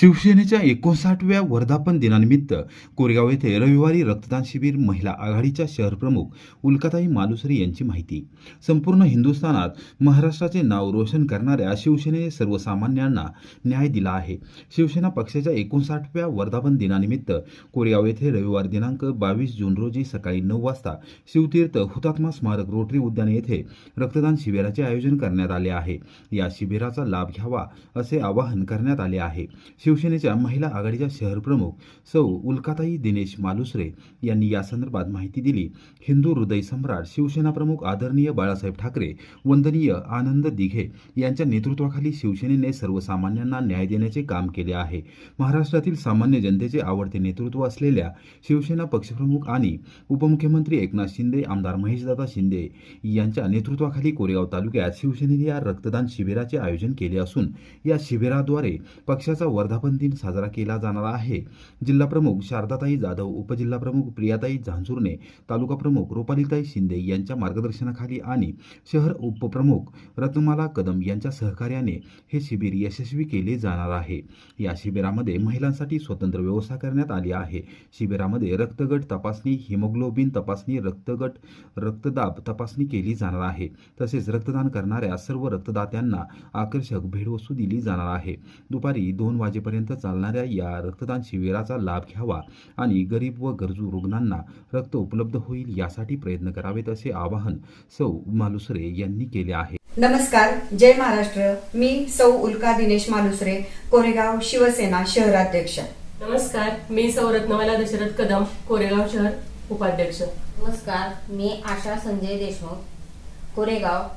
शिवसेनेच्या एकोणसाठव्या वर्धापन दिनानिमित्त कोरेगाव येथे रविवारी रक्तदान शिबिर महिला आघाडीच्या शहरप्रमुख उल्काताई मालुसरे यांची माहिती. संपूर्ण हिंदुस्थानात महाराष्ट्राचे नाव रोशन करणाऱ्या शिवसेनेने सर्वसामान्यांना न्याय दिला आहे. शिवसेना पक्षाच्या एकोणसाठव्या वर्धापन दिनानिमित्त कोरेगाव येथे रविवार दिनांक बावीस जून रोजी सकाळी नऊ वाजता शिवतीर्थ हुतात्मा स्मारक रोटरी उद्यान येथे रक्तदान शिबिराचे आयोजन करण्यात आले आहे. या शिबिराचा लाभ घ्यावा असे आवाहन करण्यात आले आहे. शिवसेनेच्या महिला आघाडीच्या शहरप्रमुख सौ उल्काताई दिनेश मालुसरे यांनी या संदर्भात माहिती दिली. हिंदू हृदय सम्राट शिवसेना प्रमुख आदरणीय बाळासाहेब ठाकरे वंदनीय आनंद दिघे यांच्या नेतृत्वाखाली शिवसेनेने सर्वसामान्यांना न्याय देण्याचे काम केले आहे. महाराष्ट्रातील सामान्य जनतेचे आवडते नेतृत्व असलेल्या शिवसेना पक्षप्रमुख आणि उपमुख्यमंत्री एकनाथ शिंदे आमदार महेशदादा शिंदे यांच्या नेतृत्वाखाली कोरेगाव तालुक्यात शिवसेनेने या रक्तदान शिबिराचे आयोजन केले असून या शिबिराद्वारे पक्षाचा वर्धापन दिन साजरा केला जाणार आहे. जिल्हा प्रमुख शारदाताई जाधव उपजिल्हा प्रमुख प्रियाताई झांझुर्णे तालुका प्रमुख रुपालीताई शिंदे यांच्या मार्गदर्शनाखाली आणि शहर उपप्रमुख रत्नमाला कदम यांच्या सहकार्याने हे शिबिर यशस्वी केले जाणार आहे. या शिबिरामध्ये महिलांसाठी स्वतंत्र व्यवस्था करण्यात आली आहे. शिबिरामध्ये रक्तगट तपासणी हिमोग्लोबिन तपासणी रक्तगट रक्तदाब तपासणी केली जाणार आहे. तसेच रक्तदान करणाऱ्या सर्व रक्तदात्यांना आकर्षक भेटवस्तू दिली जाणार आहे. दुपारी दोन वाजेपर्यंत चालणाऱ्या या रक्तदान शिबिराचा लाभ घ्यावा आणि गरीब व गरजू रुग्णांना रक्त उपलब्ध होईल यासाठी प्रयत्न करावेत असे आवाहन सौ मालुसरे यांनी केले आहे. नमस्कार जय महाराष्ट्र. मी सौ उल्का दिनेश मालुसरे कोरेगाव शिवसेना शहराध्यक्ष. नमस्कार मी सौरत्नवाला दशरथ कदम कोरेगाव शहर उपाध्यक्ष. नमस्कार मी आशा संजय देशमुख कोरेगाव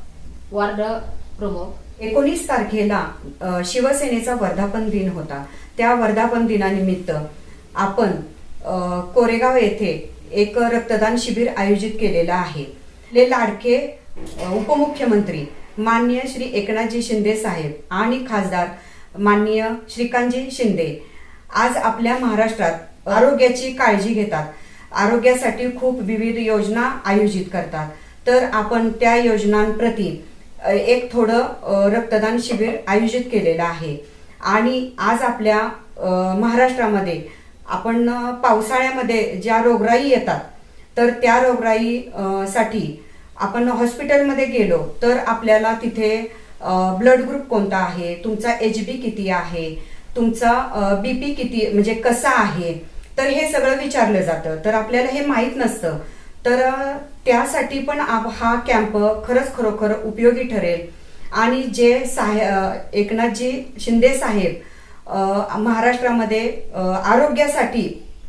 वार्ड प्रमुख. एकोणीस तारखेला शिवसेनेचा वर्धापन दिन होता. त्या वर्धापन दिनानिमित्त आपण कोरेगाव येथे एक रक्तदान शिबिर आयोजित केलेलं आहे. ले लाडके उपमुख्यमंत्री माननीय श्री एकनाथजी शिंदे साहेब आणि खासदार माननीय श्रीकांतजी शिंदे आज आपल्या महाराष्ट्रात आरोग्याची काळजी घेतात. आरोग्यासाठी खूप विविध योजना आयोजित करतात. तर आपण त्या योजनांप्रती एक थोडं रक्तदान शिबिर आयोजित केलेलं आहे. आणि आज आपल्या महाराष्ट्रामध्ये आपण पावसाळ्यामध्ये ज्या रोगराई येतात तर त्या रोगराई साठी आपण हॉस्पिटलमध्ये गेलो तर आपल्याला तिथे ब्लड ग्रुप कोणता आहे तुमचा एच बी किती आहे तुमचा बी पी किती म्हणजे कसा आहे तर हे सगळं विचारलं जातं. तर आपल्याला हे माहीत नसतं. तर त्यासाठी पण हा कॅम्प खरंच खरोखर उपयोगी ठरेल. आणि जे साहे एकनाथजी शिंदे साहेब महाराष्ट्रामध्ये आरोग्यासाठी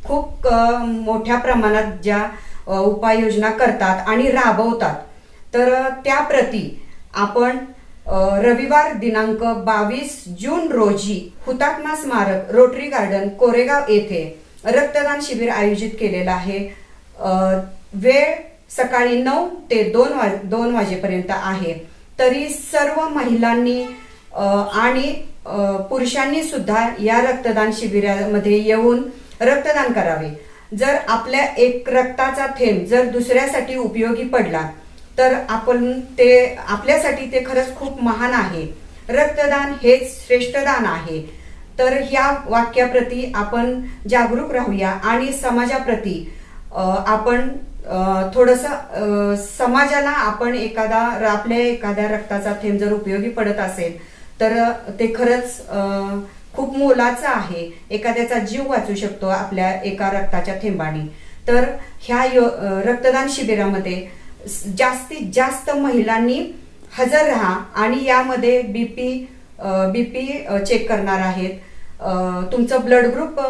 खूप मोठ्या प्रमाणात ज्या उपाययोजना करतात आणि राबवतात. तर त्याप्रती आपण रविवार दिनांक बावीस जून रोजी हुतात्मा स्मारक रोटरी गार्डन कोरेगाव येथे रक्तदान शिबिर आयोजित केलेलं आहे. वेळ सकाळी नऊ ते दोन वा दोन वाजेपर्यंत आहे. तरी सर्व महिलांनी आणि पुरुषांनी सुद्धा या रक्तदान शिबिरामध्ये येऊन रक्तदान करावे. जर आपल्या एक रक्ताचा थेंब जर दुसऱ्यासाठी उपयोगी पडला तर आपण ते आपल्यासाठी ते खरंच खूप महान आहे. रक्तदान हेच श्रेष्ठ दान आहे. तर ह्या वाक्याप्रती आपण जागरूक राहूया आणि समाजाप्रती आपण थोडस समाजाला आपण एखादा आपल्या एखाद्या रक्ताचा थेंब जर उपयोगी पडत असेल तर ते खरंच खूप मोलाचं आहे. एखाद्याचा जीव वाचू शकतो आपल्या एका रक्ताच्या थेंबाने. तर ह्या यो रक्तदान शिबिरामध्ये जास्तीत जास्त महिलांनी हजर राहा आणि यामध्ये बीपी बीपी चेक करणार आहेत. तुमचं ब्लड ग्रुप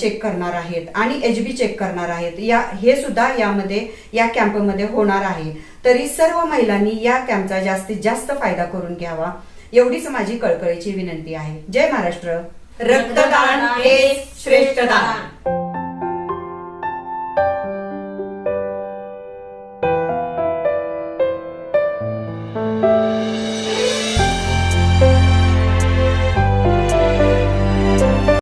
चेक करणार आहेत आणि एच बी चेक करणार आहेत. या हे सुद्धा यामध्ये या कॅम्पमध्ये होणार आहे. तरी सर्व महिलांनी या कॅम्पचा जास्तीत जास्त फायदा करून घ्यावा. एवढीच माझी कळकळीची विनंती आहे. जय महाराष्ट्र. रक्तदान हे श्रेष्ठ दान.